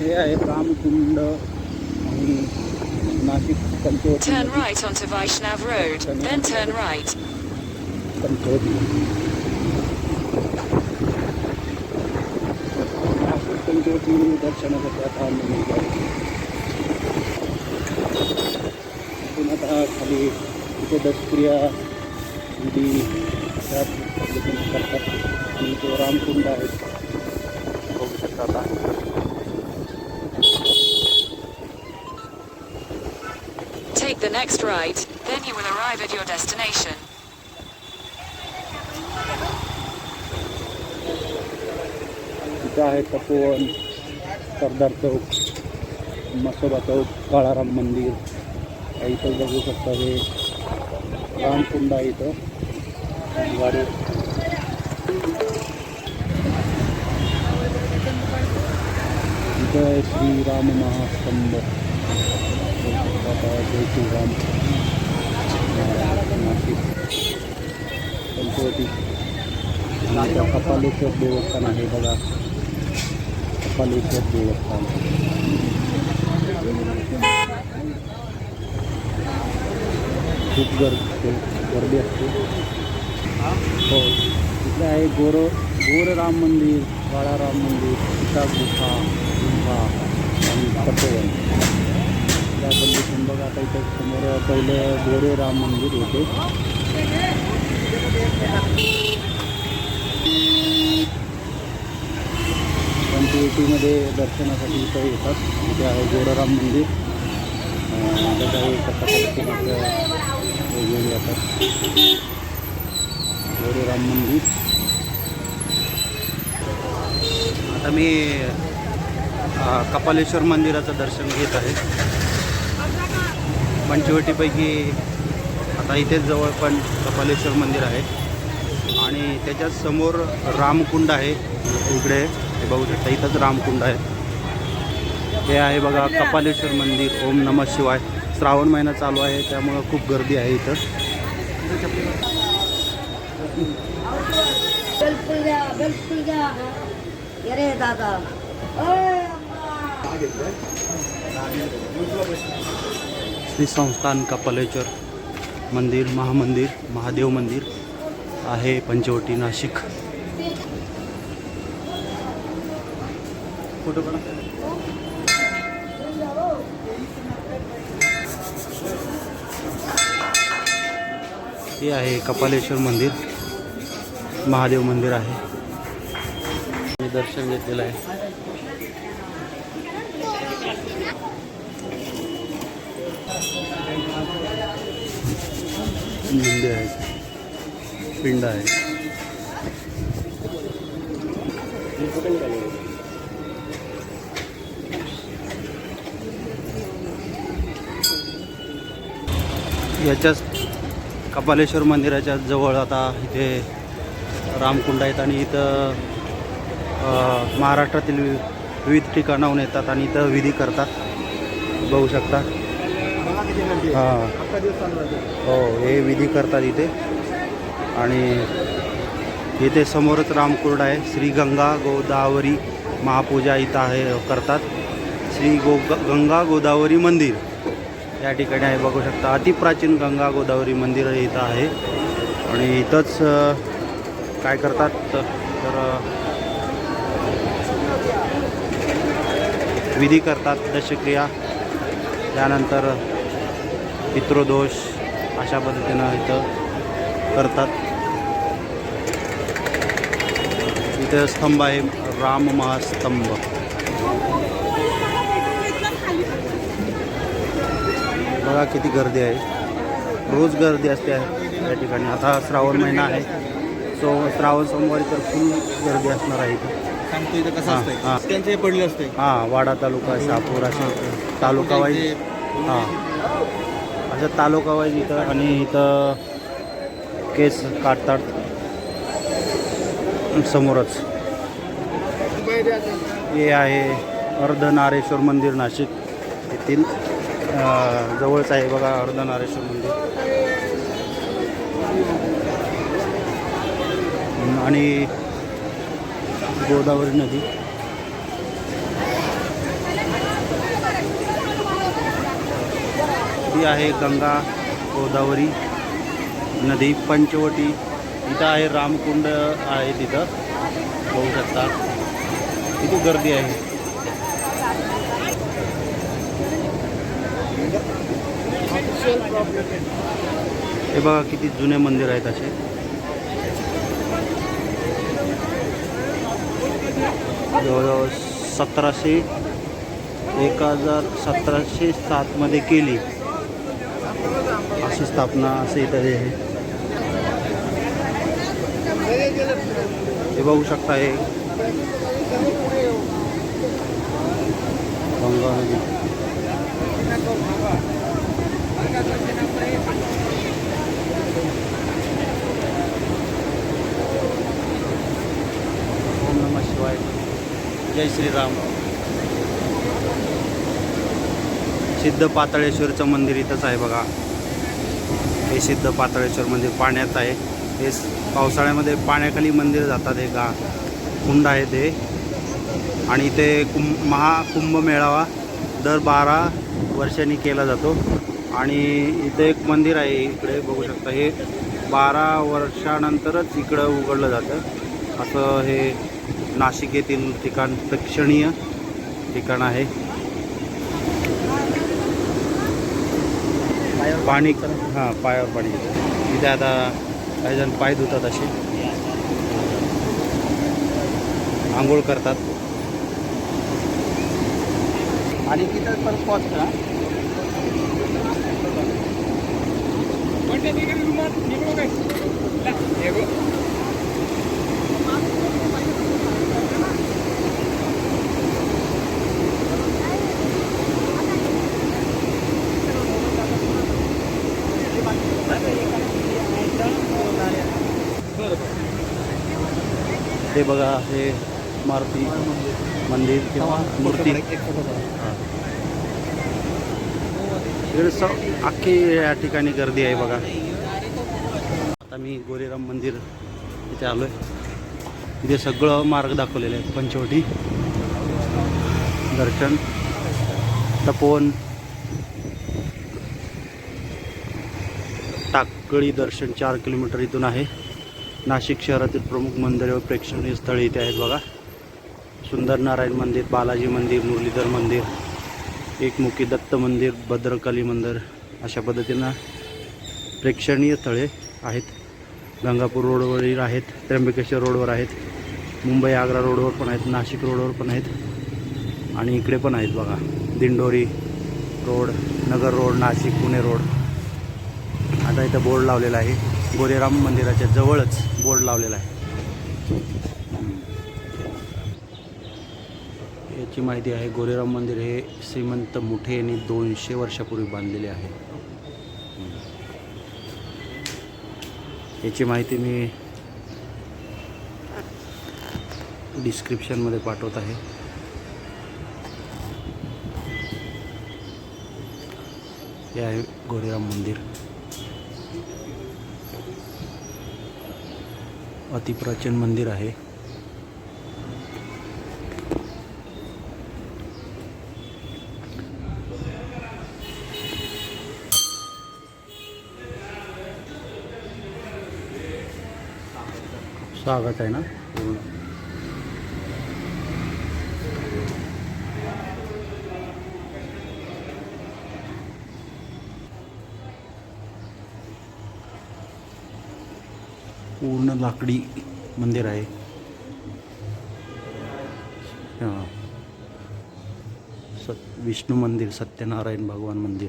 हे आहे रामकुंड आणि Nashik Panchavati Turn right onto Vaishnav Road, then turn right. Panchavati Nashik Panchavati दर्शनासाठी आता आम्ही निघालो. तिथून आता खाली तिथे दशक्रिया विधी त्या पद्धतीने करतात आणि तो रामकुंड आहे बघू शकता The next right, then you will arrive at your destination. Ito ay tapuan Sardar Tauk Masoba Tauk Kalaram Mandir. Ay ito gagawin Ram Kunda ito Gari Ito ay Sri शकता आता जय श्रीराम नाशिक देवस्थान आहे बघा कपालेश्वर देवस्थान खूप गर्दी गर्दी असते हो। गोर गोर राम मंदिर काळा राम मंदिर सीता गुफा गुफा आणि आपण बघा आता इथं समोर पहिलं गोरे राम मंदिर होते. पंचवटीमध्ये दर्शनासाठी इथं येतात. इथे आहे गोरराम मंदिर. अं, त्यात आहे कथा वेगवेगळे येतात. गोरेराम मंदिर. आता मी कपालेश्वर मंदिराचं दर्शन घेत आहे. पंचवटीपैकी आता इथेच जवळ पण कपालेश्वर मंदिर आहे. आणि त्याच्याच समोर रामकुंड आहे. इकडे हे बघू शकता इथंच रामकुंड आहे. हे आहे बघा कपालेश्वर मंदिर. ओम नम शिवाय. श्रावण महिना चालू आहे त्यामुळं खूप गर्दी आहे इथं. दादा. श्री संस्थान कपालेश्वर मंदिर महामंदिर महादेव मंदिर आहे पंचवटी नाशिक. फोटो काढा. हे आहे कपालेश्वर मंदिर. महादेव मंदिर आहे. मी दर्शन घेतलेलं आहे. मंदिर आहेत पिंड आहे. याच्याच कपालेश्वर मंदिराच्या जवळ आता इथे रामकुंड आहेत आणि इथं महाराष्ट्रातील वि- विविध ठिकाणाहून येतात आणि इथं विधी करतात. बघू शकता. हां. हो हे विधी करतात इथे. आणि इथे समोरच रामकुंड आहे. श्री गंगा गोदावरी महापूजा इथं आहे करतात. श्री गो गंगा गोदावरी मंदिर. या ठिकाणी आहे बघू शकता. अतिप्राचीन गंगा गोदावरी मंदिर इथं आहे. आणि इथंच काय करतात? तर विधी करतात दशक्रिया. त्यानंतर पितृदोष अशा पद्धतीनं इथं करतात. इथं स्तंभ आहे राम महास्तंभ. बघा किती गर्दी आहे. रोज गर्दी असते या ठिकाणी. आता श्रावण महिना आहे. सो श्रावण सोमवारी तर फुल गर्दी असणार आहे इथं. हां, हां. त्यांचे पडले असते. हां वाडा तालुका शहापूर असं तालुका वाईज. हां. असं तालुका वाईज इथं आणि इथं केस काढतात समोरच. हे आहे अर्धनारेश्वर मंदिर नाशिक येथील. जवळच आहे बघा अर्धनारेश्वर मंदिर. आणि गोदावरी नदी. नदी आहे गंगा गोदावरी नदी पंचवटी. इथं आहे रामकुंड आहे तिथं. बघू शकता. किती गर्दी आहे. हे बघा किती जुने मंदिर आहेत असे. जवळजवळ सतराशे एक हजार सतराशे सातमध्ये केली. अशी स्थापना असे इथं हे आहे. हे बघू शकता हे. गंगा नदी. ओम नमः शिवाय. जय श्रीराम. सिद्ध पातळेश्वरचं मंदिर इथंच आहे बघा. हे सिद्ध पातळेश्वर मंदिर पाण्यात आहे. हे पावसाळ्यामध्ये पाण्याखाली मंदिर जातात हे गा कुंड आहे ते आणि इथे कुंभ महाकुंभ मेळावा दर बारा वर्षांनी केला जातो. आणि इथे एक मंदिर आहे इकडे बघू शकता. हे बारा वर्षानंतरच इकडं उघडलं जातं. असं हे नाशिक येथील ठिकाण प्रेक्षणीय ठिकाण आहे. पाणी हां पायावर पाणी येतं. इथे आता काही जण पाय धुतात असे. आंघोळ करतात. आणि तिथं परत पोहोचतं हे बघा हे मारुती मंदिर किंवा मूर्ती. हां. इकडे स अख्खी या ठिकाणी गर्दी आहे बघा. आता मी गोरेराम मंदिर इथे आलो आहे इथे सगळं मार्ग दाखवलेले आहेत. पंचवटी दर्शन तपोवन टाकळी दर्शन चार किलोमीटर इथून आहे. नाशिक शहरातील प्रमुख मंदिरे व प्रेक्षणीय स्थळे इथे आहेत बघा. सुंदर नारायण मंदिर बालाजी मंदिर मुरलीधर मंदिर एकमुखी दत्त मंदिर भद्रकाली मंदिर अशा पद्धतीनं प्रेक्षणीय स्थळे आहेत. गंगापूर रोडवरील आहेत त्र्यंबकेश्वर रोडवर आहेत मुंबई आग्रा रोडवर पण आहेत नाशिक रोडवर पण आहेत आणि इकडे पण आहेत बघा. Dindori road Nagar road Nashik Pune road. आता इथं बोर्ड लावलेला आहे. गोरेराम मंदिराच्या जवळच बोर्ड लावलेला आहे. याची माहिती आहे गोरेराम मंदिर हे श्रीमंत मुठे यांनी दोनशे वर्षापूर्वी बांधलेले आहे. याची माहिती मी डिस्क्रिप्शनमध्ये पाठवत आहे. हे आहे गोरेराम मंदिर. अतिप्राचीन मंदिर आहे. स्वागत आहे ना? पूर्ण लाकडी मंदिर आहे. हां. सत विष्णू मंदिर सत्यनारायण भगवान मंदिर.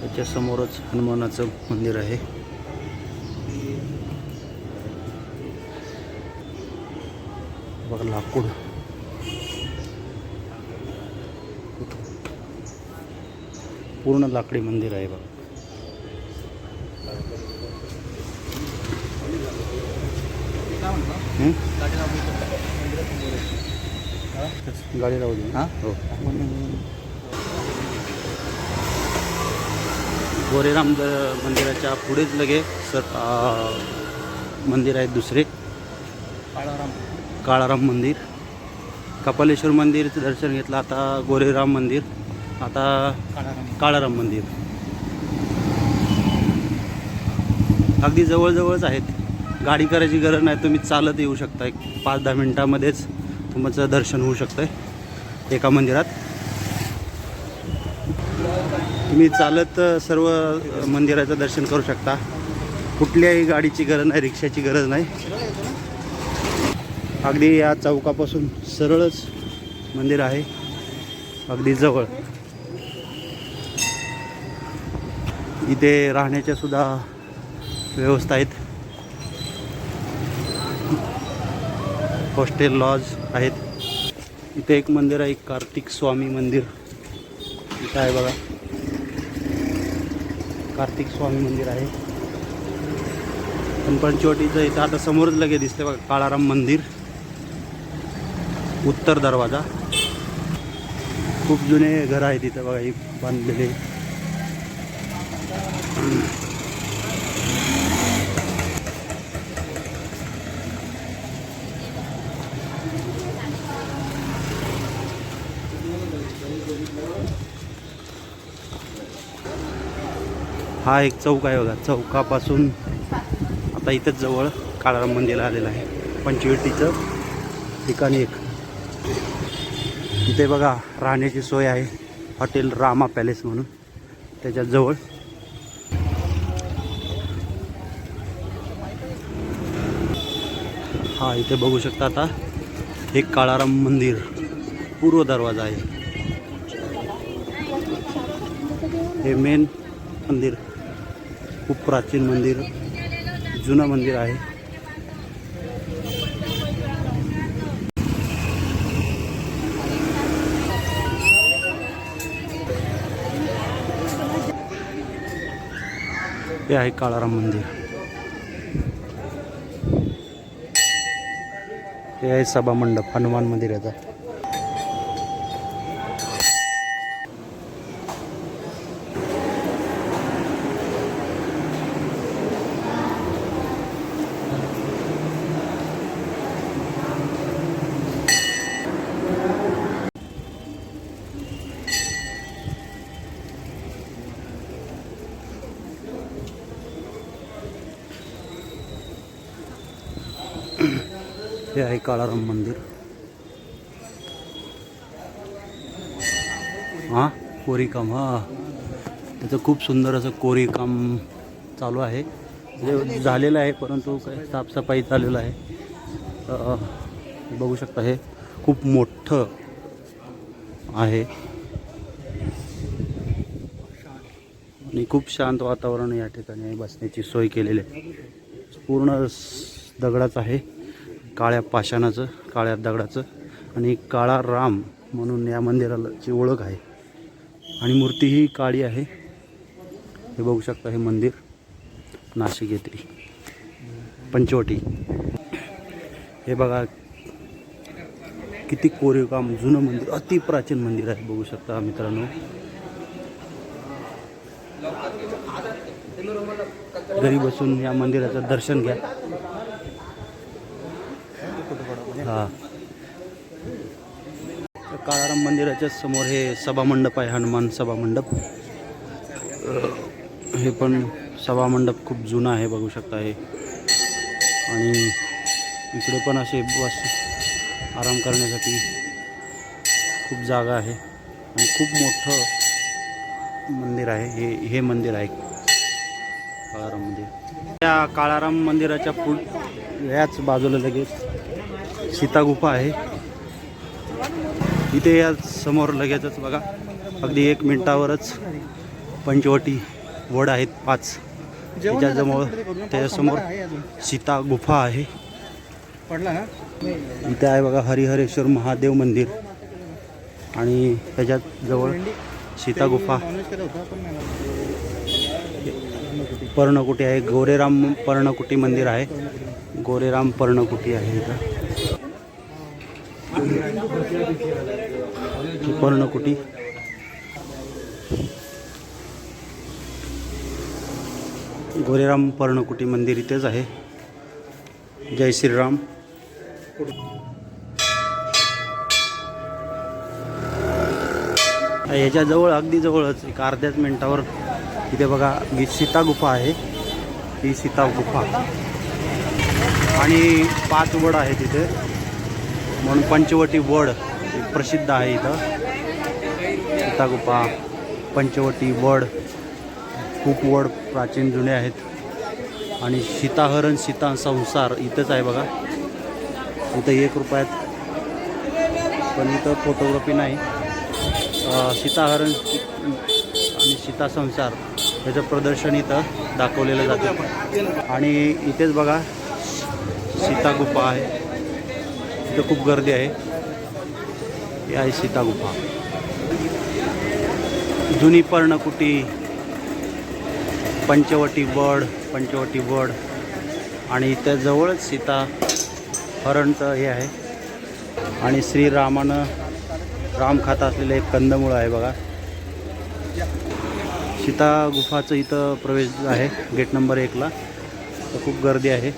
त्याच्यासमोरच हनुमानाचं मंदिर आहे. बघा लाकूड. पूर्ण लाकडी मंदिर आहे बघा. हं? गाडी राहू दे हो? गोरेराम द- मंदिराच्या पुढेच लगे सर मंदिर आहेत दुसरे. काळाराम. काळाराम मंदिर. कपालेश्वर मंदिरचं दर्शन घेतलं आता गोरेराम मंदिर आता काळाराम मंदिर. अगदी जवळजवळच आहेत. गाडी करायची गरज नाही तुम्ही चालत येऊ शकता. एक पाच दहा मिनटामध्येच तुमचं दर्शन होऊ शकतं आहे एका मंदिरात. तुम्ही चालत सर्व मंदिराचं दर्शन करू शकता. कुठल्याही गाडीची गरज नाही रिक्षाची गरज नाही. अगदी या चौकापासून सरळच मंदिर आहे. अगदी जवळ. इथे राहण्याच्या सुद्धा व्यवस्था आहेत. हॉस्टेल लॉज आहेत. इथे एक मंदिर आहे कार्तिक स्वामी मंदिर. इथं आहे बघा. कार्तिक स्वामी मंदिर आहे. पण पंचवटीचं इथं आता समोरच लगे दिसते बघा काळाराम मंदिर. उत्तर दरवाजा. खूप जुने घर आहेत तिथं बघा हे बांधलेले. हा एक चौक आहे बघा चौकापासून आता इथंच जवळ काळाराम मंदिर आलेलं आहे. पंचवीटीचं ठिकाणी एक. इथे बघा राहण्याची सोय आहे. हॉटेल रामा पॅलेस म्हणून. त्याच्याजवळ हा इथे बघू शकता आता. हे काळाराम मंदिर. पूर्व दरवाजा आहे. हे मेन मंदिर. खूप प्राचीन मंदिर. जुनं मंदिर आहे. हे आहे काळाराम मंदिर. हे आहे सभा मंडप हनुमान मंदिर याचा हे आहे काळाराम मंदिर. हां कोरीकाम हां. त्याचं खूप सुंदर असं कोरीकाम चालू आहे. जे झालेलं आहे परंतु काही साफसफाई चाललेलं आहे. बघू शकता हे खूप मोठं आहे. आणि खूप शांत वातावरण या ठिकाणी बसण्याची सोय केलेली आहे. पूर्ण स- दगडाच आहे. काळ्या पाषाणाचं काळ्या दगडाचं आणि काळा राम म्हणून या मंदिराची ओळख आहे. आणि मूर्ती ही काळी आहे. हे बघू शकता हे मंदिर. नाशिक येथे पंचवटी. हे बघा. किती कोरीव काम जुनं मंदिर अति प्राचीन मंदिर आहे. बघू शकता मित्रांनो. घरी बसून या मंदिराचं दर्शन घ्या. हां. तर काळाराम मंदिराच्या समोर हे सभामंडप आहे हनुमान सभामंडप. हे पण सभामंडप खूप जुना आहे बघू शकता हे. आणि इकडे पण असे बस आराम करण्यासाठी खूप जागा आहे. आणि खूप मोठं मंदिर आहे हे हे मंदिर आहे. काळाराम मंदिर. त्या काळाराम मंदिराच्या पुढ याच बाजूला लगेच सीतागुफा आहे. इथे या समोर लगेचच बघा. अगदी एक मिनिटावरच पंचवटी वड आहेत पाच. त्याच्याजवळ त्याच्यासमोर सीता गुफा आहे. इथे आहे बघा हरिहरेश्वर महादेव मंदिर. आणि त्याच्यात जवळ सीता गुफा पर्णकुटी आहे. गोरेराम पर्णकुटी मंदिर आहे. गोरेराम पर्णकुटी आहे इथं. पर्णकुटी गोरेराम पर्णकुटी मंदिर इथेच आहे. जय श्रीराम. ह्याच्याजवळ अगदी जवळच एक अर्ध्याच मिनिटावर इथे बघा ही सीता गुफा आहे. ही सीता गुफा. आणि पाच वड आहे तिथे म्हणून पंचवटी वड प्रसिद्ध आहे इथं. सीतागुफा पंचवटी वड खूप वड प्राचीन जुने आहेत. आणि सीताहरण सीता संसार इथंच आहे बघा. इथं एक रुपयात पण इथं फोटोग्राफी नाही. सीताहरण आणि सीता संसार याचं प्रदर्शन इथं दाखवलेलं जातं. आणि इथेच बघा सीता गुफा आहे. इथं खूप गर्दी आहे. ही आहे सीता गुफा जुनी पर्णकुटी पंचवटी वड पंचवटी वड आणि इथं जवळच सीता हरणचं हे आहे. आणि श्रीरामानं राम खात असलेलं एक कंदमुळं आहे बघा. सीता गुफाचं इथं प्रवेश आहे गेट नंबर एकला तर खूप गर्दी आहे.